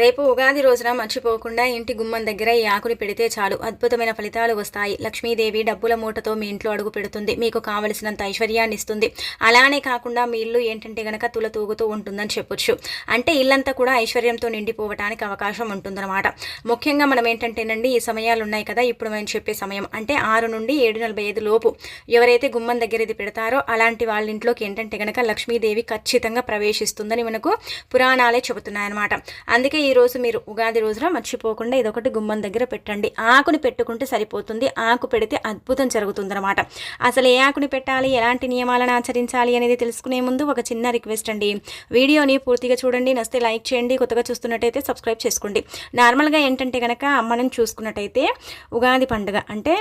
రేపు ఉగాది రోజున మర్చిపోకుండా ఇంటి గుమ్మం దగ్గర ఈ ఆకుని పెడితే చాలు. అద్భుతమైన ఫలితాలు వస్తాయి. లక్ష్మీదేవి డబ్బుల మూటతో మీ ఇంట్లో అడుగు పెడుతుంది. మీకు కావలసినంత ఐశ్వర్యాన్ని ఇస్తుంది. అలానే కాకుండా మీ ఇల్లు ఏంటంటే గనక తుల తూగుతూ ఉంటుందని చెప్పొచ్చు. అంటే ఇల్లంతా కూడా ఐశ్వర్యంతో నిండిపోవటానికి అవకాశం ఉంటుందన్నమాట. ముఖ్యంగా మనం ఏంటంటేనండి ఈ సమయాలు ఉన్నాయి కదా ఇప్పుడు మనం చెప్పే సమయం. అంటే ఆరు నుండి ఏడు నలభై ఐదు లోపు ఎవరైతే గుమ్మం దగ్గర ఇది పెడతారో అలాంటి వాళ్ళ ఇంట్లోకి ఏంటంటే గనక లక్ష్మీదేవి ఖచ్చితంగా ప్రవేశిస్తుందని మనకు పురాణాలే చెబుతున్నాయన్నమాట. అందుకే ఈరోజు మీరు ఉగాది రోజున మర్చిపోకుండా ఇదొకటి గుమ్మం దగ్గర పెట్టండి. ఆకుని పెట్టుకుంటే సరిపోతుంది. ఆకు పెడితే అద్భుతం జరుగుతుందన్నమాట. అసలు ఏ ఆకుని పెట్టాలి? ఎలాంటి నియమాలను ఆచరించాలి అనేది తెలుసుకునే ముందు ఒక చిన్న రిక్వెస్ట్ అండి. వీడియోని పూర్తిగా చూడండి. నస్తే లైక్ చేయండి. కొత్తగా చూస్తున్నట్టయితే సబ్స్క్రైబ్ చేసుకోండి. నార్మల్గా ఏంటంటే కనుక మనం చూసుకున్నట్టయితే ఉగాది పండుగ అంటే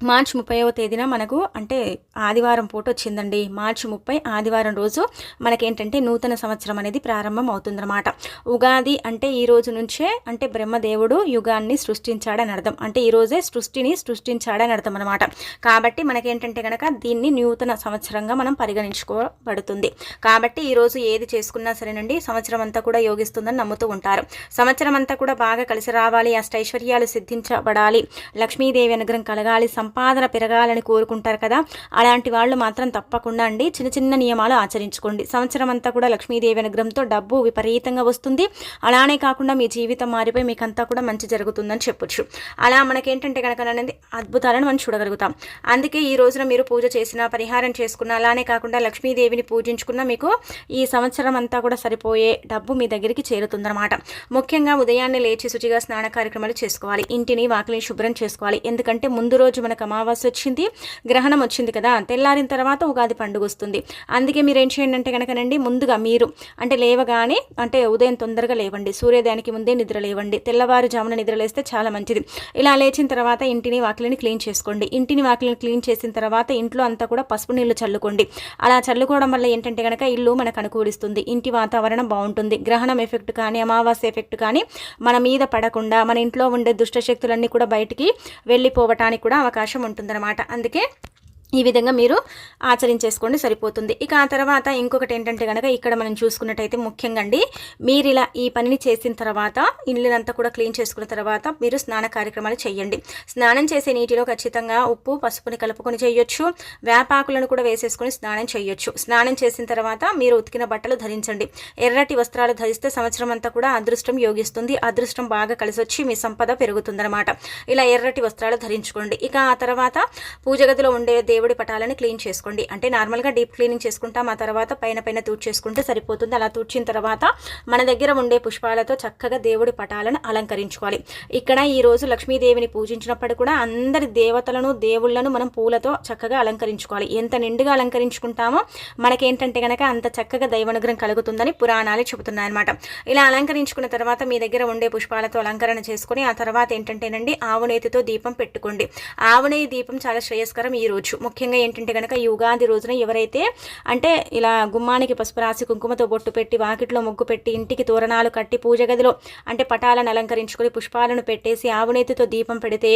మార్చి ముప్పైవ తేదీన మనకు అంటే ఆదివారం పూట వచ్చిందండి. మార్చి ముప్పై ఆదివారం రోజు మనకేంటంటే నూతన సంవత్సరం అనేది ప్రారంభం అవుతుందన్నమాట. ఉగాది అంటే ఈ రోజు నుంచే అంటే బ్రహ్మదేవుడు యుగాన్ని సృష్టించాడని అర్థం. అంటే ఈరోజే సృష్టిని సృష్టించాడని అర్థం అనమాట కాబట్టి మనకేంటంటే కనుక దీన్ని నూతన సంవత్సరంగా మనం పరిగణించుకోబడుతుంది. కాబట్టి ఈరోజు ఏది చేసుకున్నా సరేనండి సంవత్సరం అంతా కూడా యోగిస్తుందని నమ్ముతూ ఉంటారు. సంవత్సరం అంతా కూడా బాగా కలిసి రావాలి అష్టైశ్వర్యాలు సిద్ధించబడాలి లక్ష్మీదేవి అనుగ్రహం కలగాలి సంపాదన పెరగాలని కోరుకుంటారు కదా. అలాంటి వాళ్ళు మాత్రం తప్పకుండా అండి. చిన్న చిన్న నియమాలు ఆచరించుకోండి. సంవత్సరం అంతా కూడా లక్ష్మీదేవి అనుగ్రహంతో డబ్బు విపరీతంగా వస్తుంది. అలానే కాకుండా మీ జీవితం మారిపోయి మీకు అంతా కూడా మంచి జరుగుతుందని చెప్పొచ్చు. అలా మనకేంటంటే కనుక అనేది అద్భుతాలను మనం చూడగలుగుతాం. అందుకే ఈ రోజున మీరు పూజ చేసిన పరిహారం చేసుకున్న అలానే కాకుండా లక్ష్మీదేవిని పూజించుకున్న మీకు ఈ సంవత్సరం అంతా కూడా సరిపోయే డబ్బు మీ దగ్గరికి చేరుతుందన్నమాట. ముఖ్యంగా ఉదయాన్నే లేచి శుచిగా స్నాన కార్యక్రమాలు చేసుకోవాలి. ఇంటిని వాకిలిని శుభ్రం చేసుకోవాలి. ఎందుకంటే ముందు రోజు మనకు అమావాస్య వచ్చింది గ్రహణం వచ్చింది కదా తెల్లారిన తర్వాత ఉగాది పండుగ వస్తుంది. అందుకే మీరు ఏం చేయండి అంటే కనుకనండి ముందుగా మీరు అంటే లేవగానే అంటే ఉదయం తొందరగా లేవండి. సూర్యోదయానికి ముందే నిద్ర లేవండి. తెల్లవారుజామున నిద్ర లేస్తే చాలా మంచిది. ఇలా లేచిన తర్వాత ఇంటిని వాకిలిని క్లీన్ చేసుకోండి. ఇంటిని వాకిలిని క్లీన్ చేసిన తర్వాత ఇంట్లో అంతా కూడా పసుపు నీళ్ళు చల్లుకోండి. అలా చల్లుకోవడం వల్ల ఏంటంటే కనుక ఇల్లు మనకు అనుకూలిస్తుంది. ఇంటి వాతావరణం బాగుంటుంది. గ్రహణం ఎఫెక్ట్ కానీ అమావాస్య ఎఫెక్ట్ కానీ మన మీద పడకుండా మన ఇంట్లో ఉండే దుష్టశక్తులన్నీ కూడా బయటికి వెళ్ళిపోవటానికి కూడా అవకాశం ఉంటుందన్నమాట. అందుకే ఈ విధంగా మీరు ఆచరించేసుకోండి సరిపోతుంది. ఇక ఆ తర్వాత ఇంకొకటి ఏంటంటే కనుక ఇక్కడ మనం చూసుకున్నట్టయితే ముఖ్యంగా అండి మీరు ఇలా ఈ పనిని చేసిన తర్వాత ఇల్లునంతా కూడా క్లీన్ చేసుకున్న తర్వాత మీరు స్నాన కార్యక్రమాలు చేయండి స్నానం చేసే నీటిలో ఖచ్చితంగా ఉప్పు పసుపుని కలుపుకొని చేయొచ్చు వేపాకులను కూడా వేసేసుకొని స్నానం చేయొచ్చు స్నానం చేసిన తర్వాత మీరు ఉతికిన బట్టలు ధరించండి. ఎర్రటి వస్త్రాలు ధరిస్తే సంవత్సరం అంతా కూడా అదృష్టం యోగిస్తుంది అదృష్టం బాగా కలిసొచ్చి మీ సంపద పెరుగుతుందన్నమాట. ఇలా ఎర్రటి వస్త్రాలు ధరించుకోండి. ఇక ఆ తర్వాత పూజ గదిలో ఉండే దేవుడి పటాలను క్లీన్ చేసుకోండి. అంటే నార్మల్గా డీప్ క్లీనింగ్ చేసుకుంటాం ఆ తర్వాత పైన పైన తూడ్చేసుకుంటే సరిపోతుంది. అలా తూడ్చిన తర్వాత మన దగ్గర ఉండే పుష్పాలతో చక్కగా దేవుడి పటాలను అలంకరించుకోవాలి. ఇక్కడ ఈరోజు లక్ష్మీదేవిని పూజించినప్పుడు కూడా అందరి దేవతలను దేవుళ్ళను మనం పూలతో చక్కగా అలంకరించుకోవాలి. ఎంత నిండుగా అలంకరించుకుంటామో మనకేంటంటే కనుక అంత చక్కగా దైవానుగ్రహం కలుగుతుందని పురాణాలు చెబుతున్నాయన్నమాట. ఇలా అలంకరించుకున్న తర్వాత మీ దగ్గర ఉండే పుష్పాలతో అలంకరణ చేసుకుని ఆ తర్వాత ఏంటంటేనండి ఆవునేతితో దీపం పెట్టుకోండి. ఆవునేయి దీపం చాలా శ్రేయస్కరం ఈ రోజు. ముఖ్యంగా ఏంటంటే కనుక ఈ ఉగాది రోజున ఎవరైతే అంటే ఇలా గుమ్మానికి పసుపు రాసి కుంకుమతో బొట్టు పెట్టి వాకిట్లో ముగ్గు పెట్టి ఇంటికి తోరణాలు కట్టి పూజ గదిలో అంటే పటాలను అలంకరించుకొని పుష్పాలను పెట్టేసి ఆవునేతితో దీపం పెడితే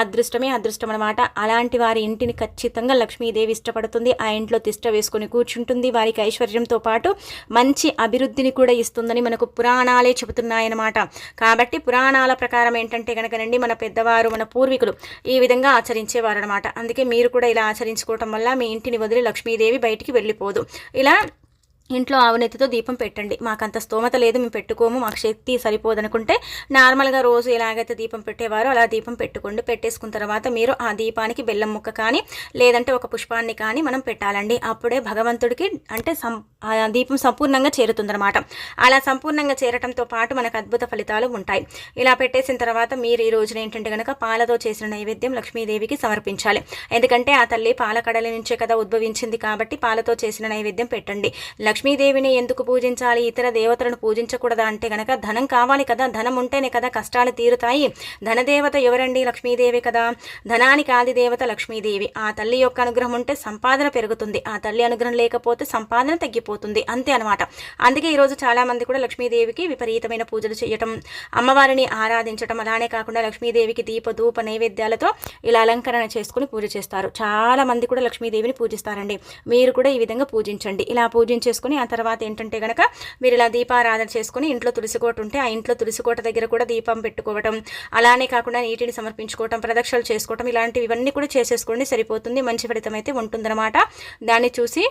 అదృష్టమే అదృష్టం అనమాట అలాంటి వారి ఇంటిని ఖచ్చితంగా లక్ష్మీదేవి ఇష్టపడుతుంది. ఆ ఇంట్లో తిష్ట వేసుకొని కూర్చుంటుంది. వారికి ఐశ్వర్యంతో పాటు మంచి అభివృద్ధిని కూడా ఇస్తుందని మనకు పురాణాలే చెబుతున్నాయన్నమాట. కాబట్టి పురాణాల ప్రకారం ఏంటంటే కనుకనండి మన పెద్దవారు మన పూర్వీకులు ఈ విధంగా ఆచరించేవారు అనమాట అందుకే మీరు కూడా ఇలా ఆచరించుకోవటం వల్ల మీ ఇంటిని వదిలి లక్ష్మీదేవి బయటికి వెళ్ళిపోదు. ఇలా ఇంట్లో ఆవునెత్తితో దీపం పెట్టండి. మాకంత స్తోమత లేదు మేము పెట్టుకోము మాకు శక్తి సరిపోదనుకుంటే నార్మల్గా రోజు ఎలాగైతే దీపం పెట్టేవారో అలా దీపం పెట్టుకోండి. పెట్టేసుకున్న తర్వాత మీరు ఆ దీపానికి బెల్లం ముక్క కానీ లేదంటే ఒక పుష్పాన్ని కానీ మనం పెట్టాలండి. అప్పుడే భగవంతుడికి అంటే సం ఆ దీపం సంపూర్ణంగా చేరుతుందన్నమాట. అలా సంపూర్ణంగా చేరటంతో పాటు మనకు అద్భుత ఫలితాలు ఉంటాయి. ఇలా పెట్టేసిన తర్వాత మీరు ఈ రోజున ఏంటంటే కనుక పాలతో చేసిన నైవేద్యం లక్ష్మీదేవికి సమర్పించాలి. ఎందుకంటే ఆ తల్లి పాలకడల నుంచే కదా ఉద్భవించింది కాబట్టి పాలతో చేసిన నైవేద్యం పెట్టండి. లక్ష్మీదేవిని ఎందుకు పూజించాలి? ఇతర దేవతలను పూజించకూడదా అంటే గనక ధనం కావాలి కదా ధనం ఉంటేనే కదా కష్టాలు తీరుతాయి. ధనదేవత ఎవరండి లక్ష్మీదేవి కదా? ధనానికి ఆది దేవత లక్ష్మీదేవి. ఆ తల్లి యొక్క అనుగ్రహం ఉంటే సంపాదన పెరుగుతుంది. ఆ తల్లి అనుగ్రహం లేకపోతే సంపాదన తగ్గిపోతుంది. అంతే అనమాట అందుకే ఈరోజు చాలా మంది కూడా లక్ష్మీదేవికి విపరీతమైన పూజలు చేయటం అమ్మవారిని ఆరాధించటం అలానే కాకుండా లక్ష్మీదేవికి దీప ధూప నైవేద్యాలతో ఇలా అలంకరణ చేసుకుని పూజ చేస్తారు. చాలా మంది కూడా లక్ష్మీదేవిని పూజిస్తారండి. మీరు కూడా ఈ విధంగా పూజించండి. ఇలా పూజించేసుకుని చేసుకుని ఆ తర్వాత ఏంటంటే కనుక మీరు ఇలా దీపారాధన చేసుకుని ఇంట్లో తులసికోట ఉంటే ఆ ఇంట్లో తులసికోట దగ్గర కూడా దీపం పెట్టుకోవటం అలానే కాకుండా నీటిని సమర్పించుకోవటం ప్రదక్షిణలు చేసుకోవటం ఇలాంటివి ఇవన్నీ కూడా చేసేసుకోండి సరిపోతుంది మంచి ఫలితం అయితే ఉంటుందన్నమాట. దాన్ని చూసి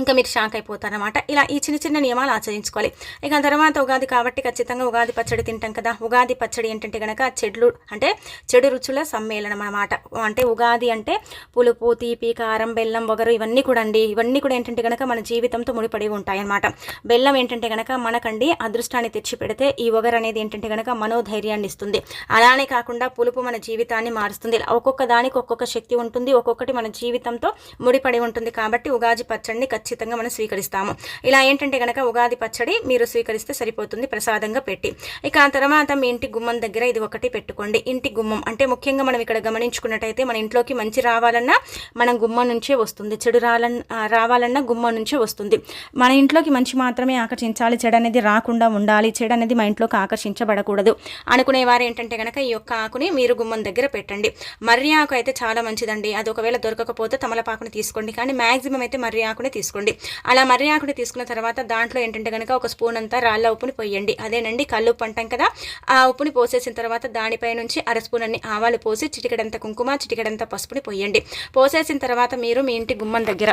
ఇంకా మీరు షాక్ అయిపోతారనమాట ఇలా ఈ చిన్న చిన్న నియమాలు ఆచరించుకోవాలి. ఇక తర్వాత ఉగాది కాబట్టి ఖచ్చితంగా ఉగాది పచ్చడి తింటాం కదా. ఉగాది పచ్చడి ఏంటంటే కనుక చెడ్లు అంటే చెడు రుచుల సమ్మేళనం అనమాట అంటే ఉగాది అంటే పులుపు తీపి కారం బెల్లం వగరు ఇవన్నీ కూడా అండి. ఇవన్నీ కూడా ఏంటంటే కనుక మన జీవితంతో ముడిపడి ఉంటాయి అనమాట బెల్లం ఏంటంటే కనుక మనకండి అదృష్టాన్ని తెచ్చి పెడితే ఈ వగరు అనేది ఏంటంటే కనుక మనోధైర్యాన్ని ఇస్తుంది. అలానే కాకుండా పులుపు మన జీవితాన్ని మారుస్తుంది. ఒక్కొక్క దానికి ఒక్కొక్క శక్తి ఉంటుంది. ఒక్కొక్కటి మన జీవితంతో ముడిపడి ఉంటుంది. కాబట్టి ఉగాది పచ్చడిని ఖచ్చితంగా మనం స్వీకరిస్తాము. ఇలా ఏంటంటే కనుక ఉగాది పచ్చడి మీరు స్వీకరిస్తే సరిపోతుంది ప్రసాదంగా పెట్టి. ఇక ఆ తర్వాత మీ ఇంటి గుమ్మం దగ్గర ఇది ఒకటి పెట్టుకోండి. ఇంటి గుమ్మం అంటే ముఖ్యంగా మనం ఇక్కడ గమనించుకున్నట్టయితే మన ఇంట్లోకి మంచి రావాలన్నా మనం గుమ్మం నుంచే వస్తుంది. చెడు రాలన్నా రావాలన్నా గుమ్మం నుంచే వస్తుంది. మన ఇంట్లోకి మంచి మాత్రమే ఆకర్షించాలి. చెడు అనేది రాకుండా ఉండాలి. చెడు అనేది మా ఇంట్లోకి ఆకర్షించబడకూడదు. అనుకునేవారు ఏంటంటే కనుక ఈ యొక్క ఆకుని మీరు గుమ్మం దగ్గర పెట్టండి. మర్రి ఆకు అయితే చాలా మంచిదండి. అది ఒకవేళ దొరకకపోతే తమలపాకుని తీసుకోండి. కానీ మ్యాక్సిమం అయితే మర్రి ఆకునే తీసుకోండి. తీసుకోండి. అలా మర్రి ఆకుని తీసుకున్న తర్వాత దాంట్లో ఏంటంటే కనుక ఒక స్పూన్ అంతా రాళ్ళ ఉప్పుని పోయండి. అదేనండి కళ్ళు ఉప్పు అంటాం కదా ఆ ఉప్పుని పోసేసిన తర్వాత దానిపై నుంచి అర స్పూన్ అన్ని ఆవాలు పోసి చిటికడంత కుంకుమ చిటికడంత పసుపుని పోయండి. పోసేసిన తర్వాత మీరు మీ ఇంటి గుమ్మం దగ్గర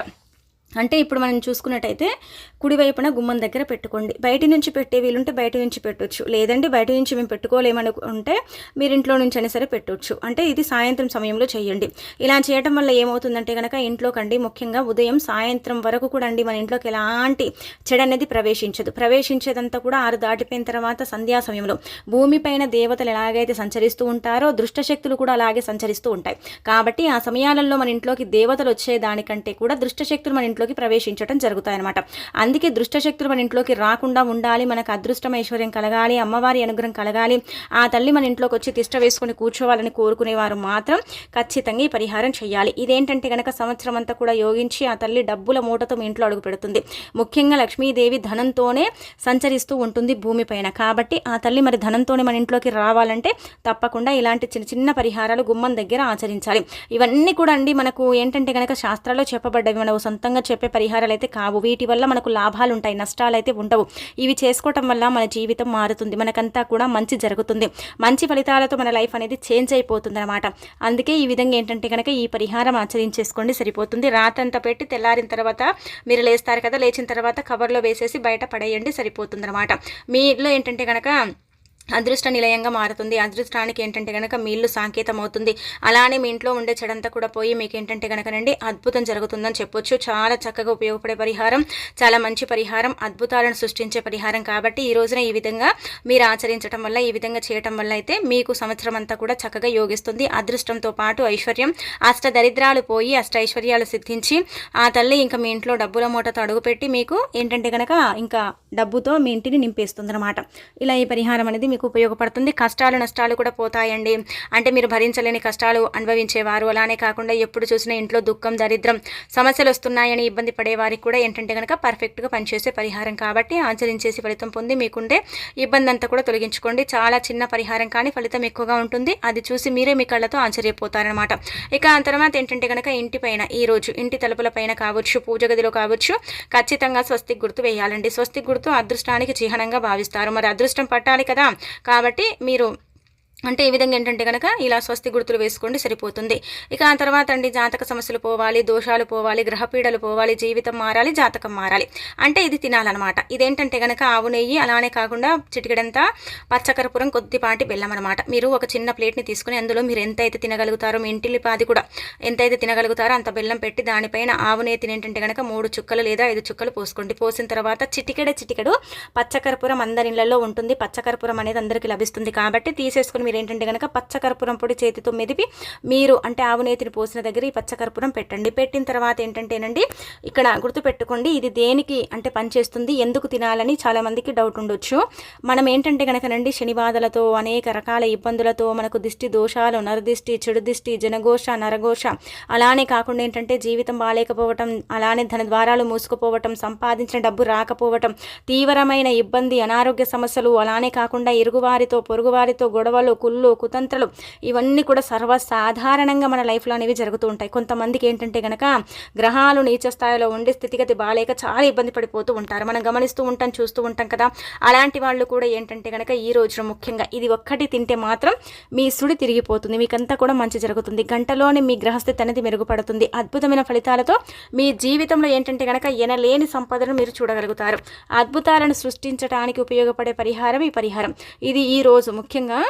అంటే ఇప్పుడు మనం చూసుకున్నట్టయితే కుడివైపున గుమ్మం దగ్గర పెట్టుకోండి. బయట నుంచి పెట్టే వీలుంటే బయట నుంచి పెట్టొచ్చు. లేదండి బయట నుంచి మేము పెట్టుకోలేమనుకుంటే మీరు ఇంట్లో నుంచి అయినా సరే పెట్టొచ్చు. అంటే ఇది సాయంత్రం సమయంలో చేయండి. ఇలా చేయడం వల్ల ఏమవుతుందంటే కనుక ఇంట్లో కండి ముఖ్యంగా ఉదయం సాయంత్రం వరకు కూడా అండి మన ఇంట్లోకి ఎలాంటి చెడు అనేది ప్రవేశించదు. ప్రవేశించేదంతా కూడా ఆరు దాటిపోయిన తర్వాత సంధ్యా సమయంలో. భూమిపైన దేవతలు ఎలాగైతే సంచరిస్తూ ఉంటారో దుష్టశక్తులు కూడా అలాగే సంచరిస్తూ ఉంటాయి. కాబట్టి ఆ సమయాలలో మన ఇంట్లోకి దేవతలు వచ్చేదానికంటే కూడా దుష్టశక్తులు మన ఇంట్లో ఇంట్లోకి ప్రవేశించడం జరుగుతాయన్నమాట. అందుకే దుష్టశక్తులు మన ఇంట్లోకి రాకుండా ఉండాలి మనకు అదృష్టం ఐశ్వర్యం కలగాలి అమ్మవారి అనుగ్రహం కలగాలి ఆ తల్లి మన ఇంట్లోకి వచ్చి తిష్ట వేసుకుని కూర్చోవాలని కోరుకునేవారు మాత్రం ఖచ్చితంగా ఈ పరిహారం చేయాలి. ఇదేంటంటే కనుక సంవత్సరం అంతా కూడా యోగించి ఆ తల్లి డబ్బుల మూటతో మీ ఇంట్లో అడుగు పెడుతుంది. ముఖ్యంగా లక్ష్మీదేవి ధనంతోనే సంచరిస్తూ ఉంటుంది భూమిపైన కాబట్టి ఆ తల్లి మరి ధనంతోనే మన ఇంట్లోకి రావాలంటే తప్పకుండా ఇలాంటి చిన్న చిన్న పరిహారాలు గుమ్మం దగ్గర ఆచరించాలి. ఇవన్నీ కూడా అండి మనకు ఏంటంటే కనుక శాస్త్రాల్లో చెప్పబడ్డవి. మనకు సొంతంగా చెప్పే పరిహారాలు అయితే కావు. వీటి వల్ల మనకు లాభాలు ఉంటాయి నష్టాలు అయితే ఉండవు. ఇవి చేసుకోవటం వల్ల మన జీవితం మారుతుంది. మనకంతా కూడా మంచి జరుగుతుంది. మంచి ఫలితాలతో మన లైఫ్ అనేది చేంజ్ అయిపోతుంది అనమాట అందుకే ఈ విధంగా ఏంటంటే కనుక ఈ పరిహారం ఆచరించేసుకోండి సరిపోతుంది. రాతంతా పెట్టి తెల్లారిన తర్వాత మీరు లేస్తారు కదా లేచిన తర్వాత కవర్లో వేసేసి బయట పడేయండి సరిపోతుంది అనమాట మీలో ఏంటంటే కనుక అదృష్ట నిలయంగా మారుతుంది. అదృష్టానికి ఏంటంటే కనుక మీ ఇల్లు సాంకేతం అవుతుంది అలానే మీ ఇంట్లో ఉండే చెడంతా కూడా పోయి మీకు ఏంటంటే కనుకనండి అద్భుతం జరుగుతుందని చెప్పొచ్చు. చాలా చక్కగా ఉపయోగపడే పరిహారం చాలా మంచి పరిహారం అద్భుతాలను సృష్టించే పరిహారం కాబట్టి ఈ రోజున ఈ విధంగా మీరు ఆచరించడం వల్ల ఈ విధంగా చేయటం వల్ల అయితే మీకు సంవత్సరం అంతా కూడా చక్కగా యోగిస్తుంది. అదృష్టంతో పాటు ఐశ్వర్యం. అష్ట దరిద్రాలు పోయి అష్ట ఐశ్వర్యాలు సిద్ధించి ఆ తల్లి ఇంకా మీ ఇంట్లో డబ్బుల మూటతో అడుగుపెట్టి మీకు ఏంటంటే కనుక ఇంకా డబ్బుతో మీ ఇంటిని నింపేస్తుంది అనమాట ఇలా ఈ పరిహారం అనేది మీకు ఉపయోగపడుతుంది. కష్టాలు నష్టాలు కూడా పోతాయండి. అంటే మీరు భరించలేని కష్టాలు అనుభవించేవారు. అలానే కాకుండా ఎప్పుడు చూసినా ఇంట్లో దుఃఖం దరిద్రం సమస్యలు వస్తున్నాయని ఇబ్బంది పడేవారికి కూడా ఏంటంటే కనుక పర్ఫెక్ట్గా పనిచేసే పరిహారం కాబట్టి ఆచరించేసి ఫలితం పొంది మీకుండే ఇబ్బంది అంతా కూడా తొలగించుకోండి. చాలా చిన్న పరిహారం కానీ ఫలితం ఎక్కువగా ఉంటుంది. అది చూసి మీరే మీ కళ్ళతో ఆశ్చర్యపోతారనమాట ఇక ఆ తర్వాత ఏంటంటే కనుక ఇంటి పైన ఈ రోజు ఇంటి తలుపుల పైన కావచ్చు పూజ గదిలో కావచ్చు ఖచ్చితంగా స్వస్తిక్ గుర్తు వేయాలండి. స్వస్తిక్ గుర్తు అదృష్టానికి చిహ్నంగా భావిస్తారు. మరి అదృష్టం పట్టాలి కదా. కాబట్టి మీరు అంటే ఈ విధంగా ఏంటంటే కనుక ఇలా స్వస్తి గుర్తులు వేసుకోండి సరిపోతుంది. ఇక ఆ తర్వాత అండి జాతక సమస్యలు పోవాలి దోషాలు పోవాలి గ్రహపీడలు పోవాలి జీవితం మారాలి జాతకం మారాలి. అంటే ఇది తినాలన్నమాట. ఇదేంటంటే కనుక ఆవు నెయ్యి అలానే కాకుండా చిటికెడంతా పచ్చకర్పూరం కొద్దిపాటి బెల్లం అనమాట మీరు ఒక చిన్న ప్లేట్ని తీసుకుని అందులో మీరు ఎంతైతే తినగలుగుతారో మీ ఇంటిల్లిపాది కూడా ఎంతైతే తినగలుగుతారో అంత బెల్లం పెట్టి దానిపైన ఆవు నెయ్యి తినేంటంటే కనుక మూడు చుక్కలు లేదా ఐదు చుక్కలు పోసుకోండి. పోసిన తర్వాత చిటికెడ చిటికెడు పచ్చకర్పూరం అందరిళ్ళలో ఉంటుంది. పచ్చకర్పూరం అనేది అందరికీ లభిస్తుంది. కాబట్టి తీసేసుకుని మీరు ఏంటంటే కనుక పచ్చకర్పూరం పొడి చేతితో మెదిపి మీరు అంటే ఆవు నేతిని పోసిన దగ్గర ఈ పచ్చకర్పూరం పెట్టండి. పెట్టిన తర్వాత ఏంటంటేనండి ఇక్కడ గుర్తుపెట్టుకోండి ఇది దేనికి అంటే పనిచేస్తుంది ఎందుకు తినాలని చాలామందికి డౌట్ ఉండొచ్చు. మనం ఏంటంటే కనుకనండి శనిబాధలతో అనేక రకాల ఇబ్బందులతో మనకు దిష్టి దోషాలు నరదిష్టి చెడు దిష్టి జనఘోష నరఘోష అలానే కాకుండా ఏంటంటే జీవితం బాగాలేకపోవటం అలానే ధన ద్వారాలు మూసుకుపోవటం సంపాదించిన డబ్బు రాకపోవటం తీవ్రమైన ఇబ్బంది అనారోగ్య సమస్యలు అలానే కాకుండా ఇరుగువారితో పొరుగువారితో గొడవలు కుళ్ళు కుతంత్రలు ఇవన్నీ కూడా సర్వసాధారణంగా మన లైఫ్లో అనేవి జరుగుతూ ఉంటాయి. కొంతమందికి ఏంటంటే కనుక గ్రహాలు నీచ స్థాయిలో ఉండి స్థితిగతి బాగాలేక చాలా ఇబ్బంది పడిపోతూ ఉంటారు. మనం గమనిస్తూ ఉంటాం చూస్తూ ఉంటాం కదా. అలాంటి వాళ్ళు కూడా ఏంటంటే కనుక ఈ రోజున ముఖ్యంగా ఇది ఒక్కటి తింటే మాత్రం మీ సుడి తిరిగిపోతుంది. మీకంతా కూడా మంచి జరుగుతుంది. గంటలోనే మీ గ్రహస్థితి అనేది మెరుగుపడుతుంది. అద్భుతమైన ఫలితాలతో మీ జీవితంలో ఏంటంటే కనుక ఎనలేని సంపదను మీరు చూడగలుగుతారు. అద్భుతాలను సృష్టించడానికి ఉపయోగపడే పరిహారం ఈ పరిహారం. ఇది ఈ రోజు ముఖ్యంగా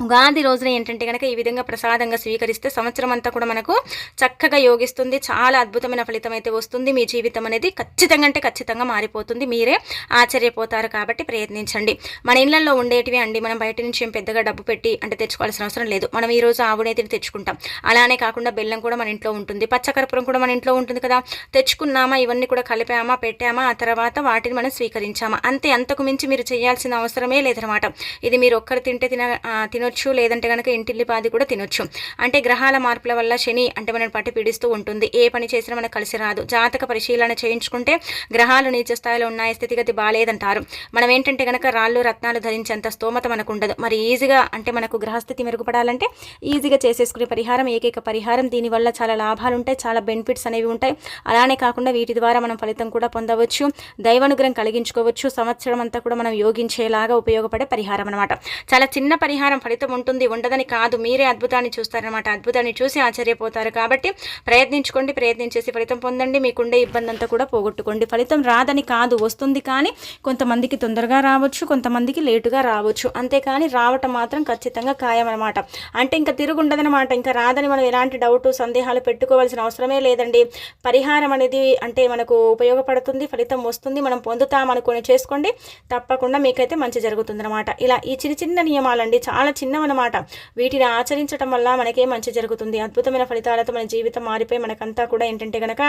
ఉగాది రోజున ఏంటంటే కనుక ఈ విధంగా ప్రసాదంగా స్వీకరిస్తే సంవత్సరం అంతా కూడా మనకు చక్కగా యోగిస్తుంది. చాలా అద్భుతమైన ఫలితం అయితే వస్తుంది. మీ జీవితం అనేది ఖచ్చితంగా అంటే ఖచ్చితంగా మారిపోతుంది. మీరే ఆశ్చర్యపోతారు కాబట్టి ప్రయత్నించండి. మన ఇళ్ళలో ఉండేటివి అండి. మనం బయట నుంచి ఏం పెద్దగా డబ్బు పెట్టి అంటే తెచ్చుకోవాల్సిన అవసరం లేదు. మనం ఈ రోజు ఆవునేతిని తెచ్చుకుంటాం. అలానే కాకుండా బెల్లం కూడా మన ఇంట్లో ఉంటుంది. పచ్చకర్పూరం కూడా మన ఇంట్లో ఉంటుంది కదా. తెచ్చుకున్నామా ఇవన్నీ కూడా కలిపామా పెట్టామా ఆ తర్వాత వాటిని మనం స్వీకరించామా? అంతే. అంతకు మించి మీరు చేయాల్సిన అవసరమే లేదనమాట. ఇది మీరు ఒక్కరు తింటే తిన తిన తినొచ్చు లేదంటే కనుక ఇంటిల్లిపాది కూడా తినొచ్చు. అంటే గ్రహాల మార్పుల వల్ల శని అంటే మనం పట్టి పీడిస్తూ ఉంటుంది. ఏ పని చేసినా మనకు కలిసి రాదు. జాతక పరిశీలన చేయించుకుంటే గ్రహాలు నీచ స్థాయిలో ఉన్నాయి స్థితిగతి బాగాలేదంటారు మనం ఏంటంటే కనుక రాళ్ళు రత్నాలు ధరించేంత స్తోమత మనకు ఉండదు మరి ఈజీగా అంటే మనకు గ్రహస్థితి మెరుగుపడాలంటే ఈజీగా చేసేసుకునే పరిహారం ఏకైక పరిహారం. దీనివల్ల చాలా లాభాలు ఉంటాయి చాలా బెనిఫిట్స్ అనేవి ఉంటాయి. అలానే కాకుండా వీటి ద్వారా మనం ఫలితం కూడా పొందవచ్చు. దైవానుగ్రహం కలిగించుకోవచ్చు. సంవత్సరం అంతా కూడా మనం యోగించేలాగా ఉపయోగపడే పరిహారం అనమాట చాలా చిన్న పరిహారం ఫలితం ఫలితం ఉంటుంది ఉండదని కాదు. మీరే అద్భుతాన్ని చూస్తారనమాట అద్భుతాన్ని చూసి ఆశ్చర్యపోతారు కాబట్టి ప్రయత్నించుకోండి ప్రయత్నించేసి ఫలితం పొందండి. మీకుండే ఇబ్బంది అంతా కూడా పోగొట్టుకోండి. ఫలితం రాదని కాదు వస్తుంది కానీ కొంతమందికి తొందరగా రావచ్చు కొంతమందికి లేటుగా రావచ్చు. అంతేకాని రావటం మాత్రం ఖచ్చితంగా ఖాయం అనమాట అంటే ఇంకా తిరుగుండదనమాట ఇంకా రాదని మనం ఎలాంటి డౌట్ సందేహాలు పెట్టుకోవాల్సిన అవసరమే లేదండి. పరిహారం అనేది అంటే మనకు ఉపయోగపడుతుంది ఫలితం వస్తుంది మనం పొందుతాం అనుకుని చేసుకోండి. తప్పకుండా మీకైతే మంచి జరుగుతుంది అనమాట ఇలా ఈ చిన్న చిన్న నియమాలండి. చాలా చిన్నవన్నమాట వీటిని ఆచరించడం వల్ల మనకే మంచి జరుగుతుంది. అద్భుతమైన ఫలితాలతో మన జీవితం మారిపోయి మనకంతా కూడా ఏంటంటే కనుక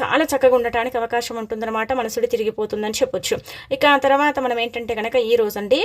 చాలా చక్కగా ఉండటానికి అవకాశం ఉంటుందన్నమాట. మనసుడి తిరిగిపోతుందని చెప్పొచ్చు. ఇక ఆ తర్వాత మనం ఏంటంటే కనుక ఈ రోజండి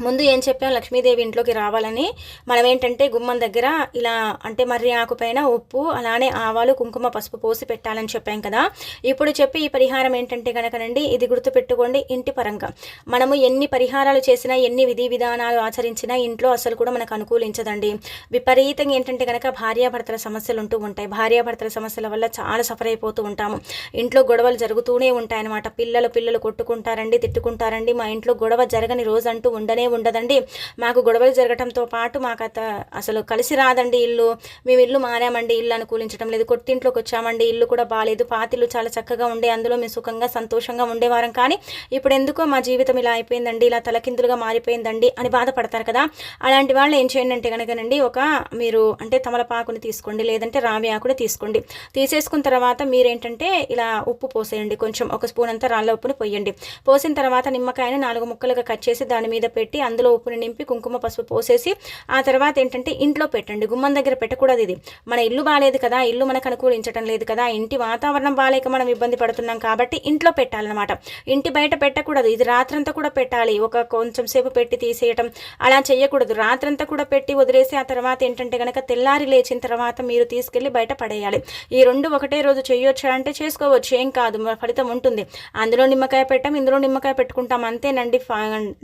ముందు ఏం చెప్పాం? లక్ష్మీదేవి ఇంట్లోకి రావాలని. మనం ఏంటంటే గుమ్మం దగ్గర ఇలా అంటే మర్రి ఆకుపైన ఉప్పు అలానే ఆవాలు కుంకుమ పసుపు పోసి పెట్టాలని చెప్పాం కదా. ఇప్పుడు చెప్పి ఈ పరిహారం ఏంటంటే కనుకనండి ఇది గుర్తుపెట్టుకోండి ఇంటి పరంగా. మనము ఎన్ని పరిహారాలు చేసినా ఎన్ని విధి విధానాలు ఆచరించినా ఇంట్లో అసలు కూడా మనకు అనుకూలించదండి. విపరీతంగా ఏంటంటే కనుక భార్యాభర్తల సమస్యలు ఉంటూ ఉంటాయి. భార్యాభర్తల సమస్యల వల్ల చాలా సఫర్ అయిపోతూ ఉంటాము. ఇంట్లో గొడవలు జరుగుతూనే ఉంటాయన్నమాట. పిల్లలు పిల్లలు కొట్టుకుంటారండి తిట్టుకుంటారండి. మా ఇంట్లో గొడవ జరగని రోజు అంటూ ఉండనే ఉండదండి. మాకు గొడవలు జరగటంతో పాటు మాకు అత అసలు కలిసి రాదండి ఇల్లు. మేము ఇల్లు మారామండి. ఇల్లు అనుకూలించడం లేదు. కొట్టింట్లోకి వచ్చామండి. ఇల్లు కూడా బాగాలేదు పాతిల్లు చాలా చక్కగా ఉండే. అందులో మేము సుఖంగా సంతోషంగా ఉండేవారం. కానీ ఇప్పుడు ఎందుకో మా జీవితం ఇలా అయిపోయిందండి. ఇలా తలకిందులుగా మారిపోయిందండి అని బాధపడతారు కదా. అలాంటి వాళ్ళు ఏం చేయండి అంటే కనుకనండి ఒక మీరు అంటే తమలపాకుని తీసుకోండి లేదంటే రావి ఆకుని తీసుకోండి. తీసేసుకున్న తర్వాత మీరేంటంటే ఇలా ఉప్పు పోసేయండి. కొంచెం ఒక స్పూన్ అంతా రాళ్ళ ఉప్పుని పోయండి. పోసిన తర్వాత నిమ్మకాయని నాలుగు ముక్కలుగా కట్ చేసి దాని మీద పెట్టి పెట్టి అందులో ఉప్పుని నింపి కుంకుమ పసుపు పోసేసి ఆ తర్వాత ఏంటంటే ఇంట్లో పెట్టండి. గుమ్మం దగ్గర పెట్టకూడదు ఇది. మన ఇల్లు బాగాలేదు కదా ఇల్లు మనకు అనుకూలించడం లేదు కదా ఇంటి వాతావరణం బాగాలేక మనం ఇబ్బంది పడుతున్నాం కాబట్టి ఇంట్లో పెట్టాలన్నమాట. ఇంటి బయట పెట్టకూడదు. ఇది రాత్రంతా కూడా పెట్టాలి. ఒక కొంచెం సేపు పెట్టి తీసేయటం అలా చేయకూడదు రాత్రంతా కూడా పెట్టి వదిలేసి ఆ తర్వాత ఏంటంటే కనుక తెల్లారి లేచిన తర్వాత మీరు తీసుకెళ్ళి బయట పడేయాలి. ఈ రెండు ఒకటే రోజు చేయొచ్చా అంటే చేసుకోవచ్చు. ఏం కాదు. ఫలితం ఉంటుంది. అందులో నిమ్మకాయ పెట్టాం ఇందులో నిమ్మకాయ పెట్టుకుంటాం. అంతేనండి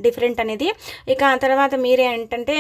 డిఫరెంట్ అనేది. ఇక ఆ తర్వాత మీరే ఏంటంటే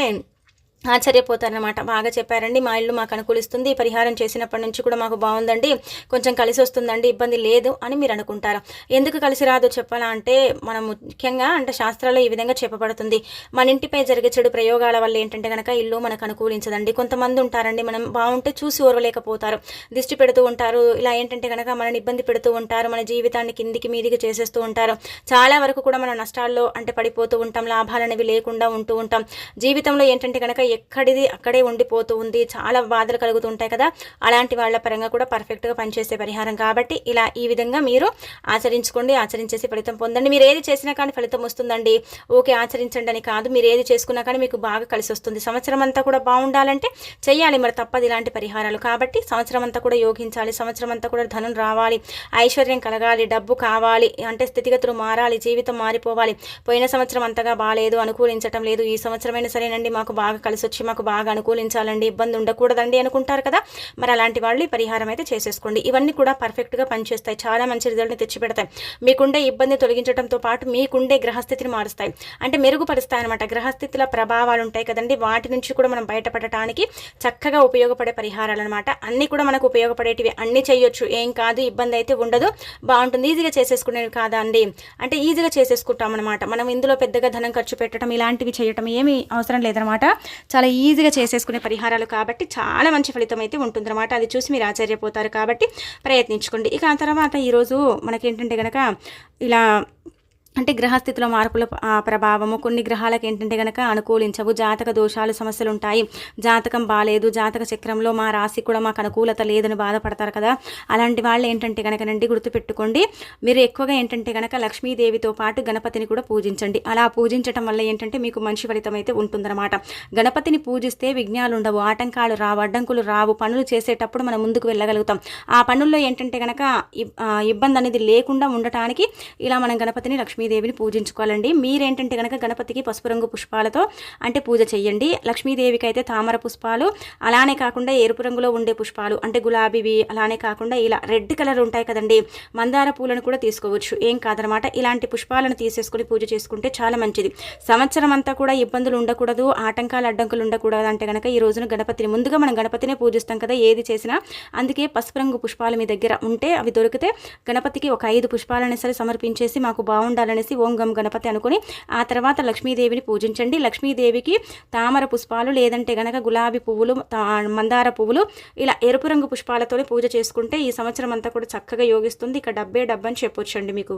ఆశ్చర్యపోతారనమాట బాగా చెప్పారండి. మా ఇల్లు మాకు అనుకూలిస్తుంది. పరిహారం చేసినప్పటి నుంచి కూడా మాకు బాగుందండి. కొంచెం కలిసి వస్తుందండి. ఇబ్బంది లేదు అని మీరు అనుకుంటారు. ఎందుకు కలిసి రాదో చెప్పాలా అంటే మనం ముఖ్యంగా అంటే శాస్త్రాల్లో ఈ విధంగా చెప్పబడుతుంది. మన ఇంటిపై జరిగే చెడు ప్రయోగాల వల్ల ఏంటంటే కనుక ఇల్లు మనకు అనుకూలించదండి. కొంతమంది ఉంటారండి. మనం బాగుంటే చూసి ఓర్వలేకపోతారు. దిష్టి పెడుతూ ఉంటారు. ఇలా ఏంటంటే కనుక మనని ఇబ్బంది పెడుతూ ఉంటారు. మన జీవితాన్ని కిందికి మీదికి చేసేస్తూ ఉంటారు. చాలా వరకు కూడా మన నష్టాల్లో అంటే పడిపోతూ ఉంటాం. లాభాలు అనేవి లేకుండా ఉంటూ ఉంటాం. జీవితంలో ఏంటంటే కనుక ఎక్కడిది అక్కడే ఉండిపోతూ ఉంది. చాలా బాధలు కలుగుతుంటాయి కదా. అలాంటి వాళ్ళ పరంగా కూడా పర్ఫెక్ట్గా పనిచేసే పరిహారం కాబట్టి ఇలా ఈ విధంగా మీరు ఆచరించుకోండి ఆచరించేసి ఫలితం పొందండి. మీరు ఏది చేసినా కానీ ఫలితం వస్తుందండి. ఓకే ఆచరించండి అని కాదు. మీరు ఏది చేసుకున్నా కానీ మీకు బాగా కలిసి వస్తుంది. సంవత్సరం అంతా కూడా బాగుండాలంటే చేయాలి మరి తప్పదు ఇలాంటి పరిహారాలు కాబట్టి సంవత్సరం అంతా కూడా యోగించాలి. సంవత్సరం అంతా కూడా ధనం రావాలి. ఐశ్వర్యం కలగాలి. డబ్బు కావాలి. అంటే స్థితిగతులు మారాలి. జీవితం మారిపోవాలి. పోయిన సంవత్సరం అంతగా బాగాలేదు అనుకూలించటం లేదు. ఈ సంవత్సరమైనా సరేనండి. మాకు బాగా కలిసి వచ్చి మాకు బాగా అనుకూలించాలండి ఇబ్బంది ఉండకూడదండి అనుకుంటారు కదా. మరి అలాంటి వాళ్ళు ఈ పరిహారం అయితే చేసేసుకోండి. ఇవన్నీ కూడా పర్ఫెక్ట్గా పనిచేస్తాయి. చాలా మంచి రిజల్ట్ని తెచ్చిపెడతాయి. మీకుండే ఇబ్బంది తొలగించడంతో పాటు మీకుండే గ్రహస్థితిని మారుస్తాయి. అంటే మెరుగుపరుస్తాయి అనమాట గ్రహస్థితుల ప్రభావాలు ఉంటాయి కదండి. వాటి నుంచి కూడా మనం బయటపడటానికి చక్కగా ఉపయోగపడే పరిహారాలు అనమాట అన్నీ కూడా మనకు ఉపయోగపడేటివి. అన్నీ చేయొచ్చు. ఏం కాదు ఇబ్బంది అయితే ఉండదు. బాగుంటుంది. ఈజీగా చేసేసుకునేవి కాదా అండి? అంటే ఈజీగా చేసేసుకుంటాం అనమాట మనం ఇందులో పెద్దగా ధనం ఖర్చు పెట్టడం ఇలాంటివి చేయటం ఏమీ అవసరం లేదనమాట చాలా ఈజీగా చేసేసుకునే పరిహారాలు కాబట్టి చాలా మంచి ఫలితం అయితే ఉంటుందన్నమాట. అది చూసి మీరు ఆశ్చర్యపోతారు కాబట్టి ప్రయత్నించుకోండి. ఇక ఆ తర్వాత ఈరోజు మనకేంటంటే కనుక ఇలా అంటే గ్రహస్థితిలో మార్పుల ప్రభావము కొన్ని గ్రహాలకు ఏంటంటే కనుక అనుకూలించవు జాతక దోషాలు సమస్యలు ఉంటాయి జాతకం బాగాలేదు జాతక చక్రంలో మా రాశి కూడా మాకు అనుకూలత లేదని బాధపడతారు కదా. అలాంటి వాళ్ళు ఏంటంటే కనుక నండి గుర్తుపెట్టుకోండి. మీరు ఎక్కువగా ఏంటంటే కనుక లక్ష్మీదేవితో పాటు గణపతిని కూడా పూజించండి. అలా పూజించడం వల్ల ఏంటంటే మీకు మంచి ఫలితం అయితే ఉంటుందన్నమాట. గణపతిని పూజిస్తే విఘ్నాలు ఉండవు ఆటంకాలు రావు అడ్డంకులు రావు. పనులు చేసేటప్పుడు మనం ముందుకు వెళ్ళగలుగుతాం. ఆ పనుల్లో ఏంటంటే కనుక ఇబ్బంది అనేది లేకుండా ఉండటానికి ఇలా మనం గణపతిని లక్ష్మీ లక్ష్మీదేవిని పూజించుకోవాలండి. మీరేంటంటే కనుక గణపతికి పసుపు రంగు పుష్పాలతో అంటే పూజ చేయండి లక్ష్మీదేవికి అయితే తామర పుష్పాలు అలానే కాకుండా ఎరుపు రంగులో ఉండే పుష్పాలు అంటే గులాబీవి అలానే కాకుండా ఇలా రెడ్ కలర్ ఉంటాయి కదండి. మందార పూలను కూడా తీసుకోవచ్చు. ఏం కాదనమాట. ఇలాంటి పుష్పాలను తీసేసుకుని పూజ చేసుకుంటే చాలా మంచిది. సంవత్సరం అంతా కూడా ఇబ్బందులు ఉండకూడదు ఆటంకాలు అడ్డంకులు ఉండకూడదు అంటే కనుక ఈ రోజున గణపతిని ముందుగా మనం గణపతినే పూజిస్తాం కదా ఏది చేసినా. అందుకే పసుపు రంగు పుష్పాలు మీ దగ్గర ఉంటే అవి దొరికితే గణపతికి ఒక ఐదు పుష్పాలనే సరే సమర్పించేసి మాకు బాగుండాలని అనేసి ఓం గం గణపతి అనుకుని ఆ తర్వాత లక్ష్మీదేవిని పూజించండి. లక్ష్మీదేవికి తామర పుష్పాలు లేదంటే గనక గులాబీ పువ్వులు మందార పువ్వులు ఇలా ఎరుపు రంగు పుష్పాలతోనే పూజ చేసుకుంటే ఈ సంవత్సరం అంతా కూడా చక్కగా యోగిస్తుంది. ఇక డబ్బే డబ్బని చెప్పొచ్చండి మీకు.